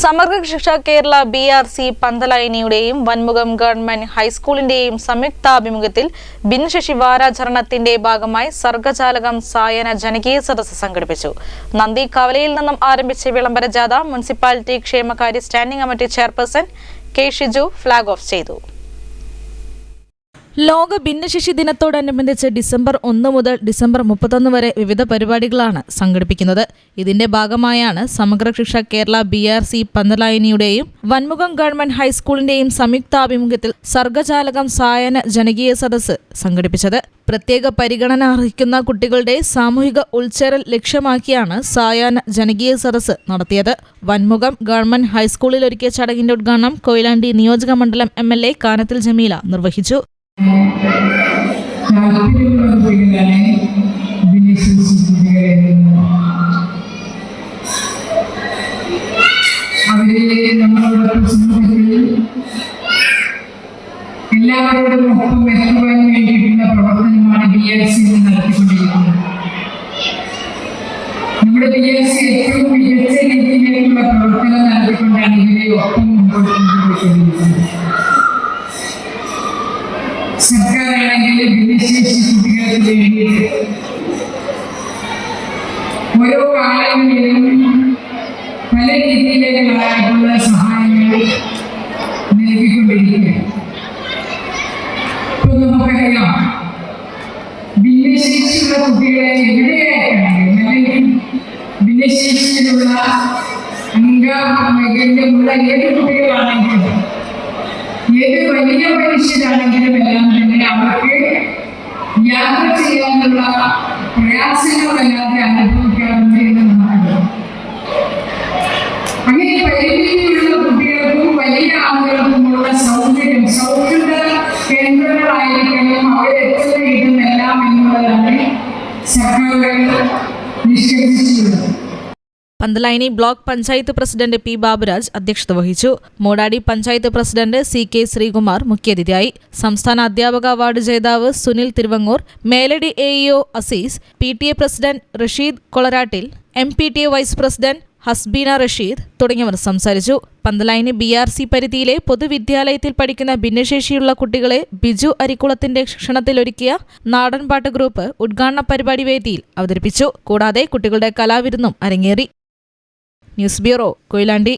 Samagra Shiksha Kerala B R C പന്തലായനിയുടെയും വൻമുഖം government ഹൈസ്കൂളിന്റെയും സംയുക്താഭിമുഖ്യത്തിൽ ഭിന്നശേഷി വാരാചരണത്തിന്റെ ഭാഗമായി സർഗചാലകം സായന ജനകീയ സദസ്സ് സംഘടിപ്പിച്ചു. നന്ദി കവലയിൽ നിന്നും ആരംഭിച്ച വിളംബര ജാഥ മുനിസിപ്പാലിറ്റി ക്ഷേമകാര്യ standing committee chairperson K Shiju flag off ചെയ്തു. ലോക ഭിന്നശേഷി ദിനത്തോടനുബന്ധിച്ച് ഡിസംബർ ഒന്ന് മുതൽ ഡിസംബർ മുപ്പത്തൊന്ന് വരെ വിവിധ പരിപാടികളാണ് സംഘടിപ്പിക്കുന്നത്. ഇതിന്റെ ഭാഗമായാണ് Samagra Shiksha Kerala B R C പന്തലായനിയുടെയും വൻമുഖം government ഹൈസ്കൂളിന്റെയും സംയുക്താഭിമുഖ്യത്തിൽ സർഗചാലകം സായന ജനകീയ സദസ്സ് സംഘടിപ്പിച്ചത്. പ്രത്യേക പരിഗണന അർഹിക്കുന്ന കുട്ടികളുടെ സാമൂഹിക ഉൾച്ചേരൽ ലക്ഷ്യമാക്കിയാണ് സായാഹ്ന ജനകീയ സദസ്സ് നടത്തിയത്. വൻമുഖം ഗവൺമെന്റ് ഹൈസ്കൂളിൽ ഒരുക്കിയ ചടങ്ങിന്റെ ഉദ്ഘാടനം കൊയിലാണ്ടി നിയോജക മണ്ഡലം M L A Kanathil Jameela നിർവഹിച്ചു. എല്ലാവരോടും ഒപ്പം എത്തുവാൻ വേണ്ടിയിട്ടുള്ള പ്രവർത്തനമാണ് ബി എൽ സി നടത്തിക്കൊണ്ടിരിക്കുന്നത്. സർക്കാരാണെങ്കിൽ ഭിന്നശേഷി കുട്ടികൾക്ക് വേണ്ടിയിട്ട് ഓരോ കാലങ്ങളിലും പല രീതിയിലേക്കുള്ളതായിട്ടുള്ള സഹായങ്ങൾ നൽകിക്കൊണ്ടിരിക്കുകയാണ്. ഇപ്പൊ നമുക്കറിയാം ഭിന്നശേഷിയുള്ള കുട്ടികളെ എവിടെയായിട്ടാണെങ്കിലും അല്ലെങ്കിൽ ഭിന്നശേഷിയിലുള്ള അംഗവൈകല്യമുള്ള ഏത് കുട്ടികളാണെങ്കിലും ഏത് വലിയ മനുഷ്യരാണെങ്കിലും എല്ലാം തന്നെ അവർക്ക് യാത്ര ചെയ്യാനുള്ള പ്രയാസങ്ങളല്ലാതെ അനുഭവിക്കാറുണ്ട് എന്ന് നമുക്കറിയാം അങ്ങനെ പരിമിതിയുള്ള കുട്ടികൾക്കും വലിയ ആളുകൾക്കുമുള്ള സൗകര്യം സൗഹൃദ കേന്ദ്രങ്ങളായിരിക്കണം അവരെത്തുന്ന ഇതെന്നെല്ലാം എന്നുള്ളതാണ് സർക്കാരുകൾ നിഷ്കർഷിച്ചിട്ടുള്ളത് Panthalayani block panchayat president P Baburaj അധ്യക്ഷത വഹിച്ചു. Moodadi panchayat president C K Sreekumar മുഖ്യാതിഥിയായി. സംസ്ഥാന അധ്യാപക അവാർഡ് ജേതാവ് Sunil Thiruvangoor Meladi A EO Azeez P T A president Rasheed Kolarattil M P T A vice president Hasbeena Rasheed തുടങ്ങിയവർ സംസാരിച്ചു. പന്തലൈനി B R C പരിധിയിലെ പൊതുവിദ്യാലയത്തിൽ പഠിക്കുന്ന ഭിന്നശേഷിയുള്ള കുട്ടികളെ ബിജു അരിക്കുളത്തിന്റെ ശിക്ഷണത്തിലൊരുക്കിയ നാടൻപാട്ട് ഗ്രൂപ്പ് ഉദ്ഘാടന പരിപാടി വേദിയിൽ അവതരിപ്പിച്ചു. കൂടാതെ കുട്ടികളുടെ കലാവിരുന്നും അരങ്ങേറി. News bureau Koyilandy